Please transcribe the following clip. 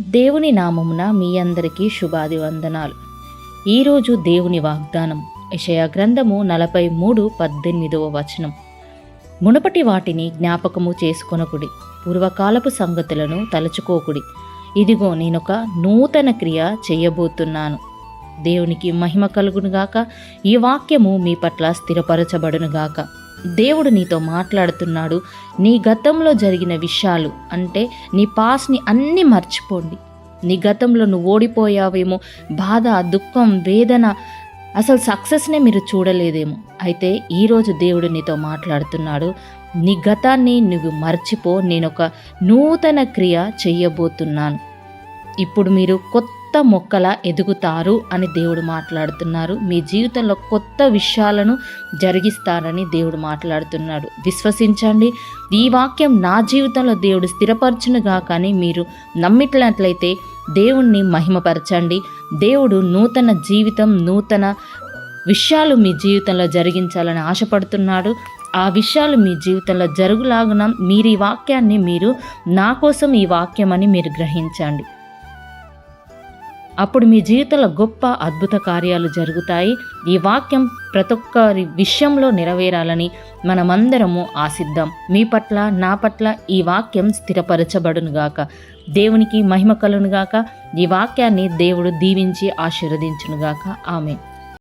దేవుని నామమున మీ అందరికీ శుభాది వందనాలు. ఈరోజు దేవుని వాగ్దానం యెషయా గ్రంథము నలభై మూడు పద్దెనిమిదవ వచనం. మునపటి వాటిని జ్ఞాపకము చేసుకొనకుడి పూర్వకాలపు సంగతులను తలుచుకోకుడి. ఇదిగో నేనొక నూతన క్రియ చేయబోతున్నాను. దేవునికి మహిమ కలుగునుగాక ఈ వాక్యము మీ పట్ల స్థిరపరచబడునుగాక. దేవుడు నీతో మాట్లాడుతున్నాడు నీ గతంలో జరిగిన విషయాలు అంటే నీ పాస్ని అన్నీ మర్చిపోండి. నీ గతంలో నువ్వు ఓడిపోయావేమో బాధ దుఃఖం వేదన అసలు సక్సెస్నే మీరు చూడలేదేమో. అయితే ఈరోజు దేవుడు నీతో మాట్లాడుతున్నాడు నీ గతాన్ని నువ్వు మర్చిపో నేను ఒక నూతన క్రియ చెయ్యబోతున్నాను ఇప్పుడు మీరు కొత్త మొక్కలా ఎదుగుతారు అని దేవుడు మాట్లాడుతున్నారు. మీ జీవితంలో కొత్త విషయాలను జరిగిస్తారని దేవుడు మాట్లాడుతున్నాడు. విశ్వసించండి. ఈ వాక్యం నా జీవితంలో దేవుడు స్థిరపరచునుగా కానీ మీరు నమ్మిట్లట్లయితే దేవుణ్ణి మహిమపరచండి. దేవుడు నూతన జీవితం నూతన విషయాలు మీ జీవితంలో జరిగించాలని ఆశపడుతున్నాడు. ఆ విషయాలు మీ జీవితంలో జరుగులాగున మీరు ఈ వాక్యాన్ని మీరు నా కోసం ఈ వాక్యం అని మీరు గ్రహించండి. అప్పుడు మీ జీవితంలో గొప్ప అద్భుత కార్యాలు జరుగుతాయి. ఈ వాక్యం ప్రతి ఒక్కరి విషయంలో నెరవేరాలని మనమందరము ఆశిద్దాం. మీ పట్ల నా పట్ల ఈ వాక్యం స్థిరపరచబడునుగాక దేవునికి మహిమ కలునుగాక ఈ వాక్యాన్ని దేవుడు దీవించి ఆశీర్వదించునుగాక ఆమె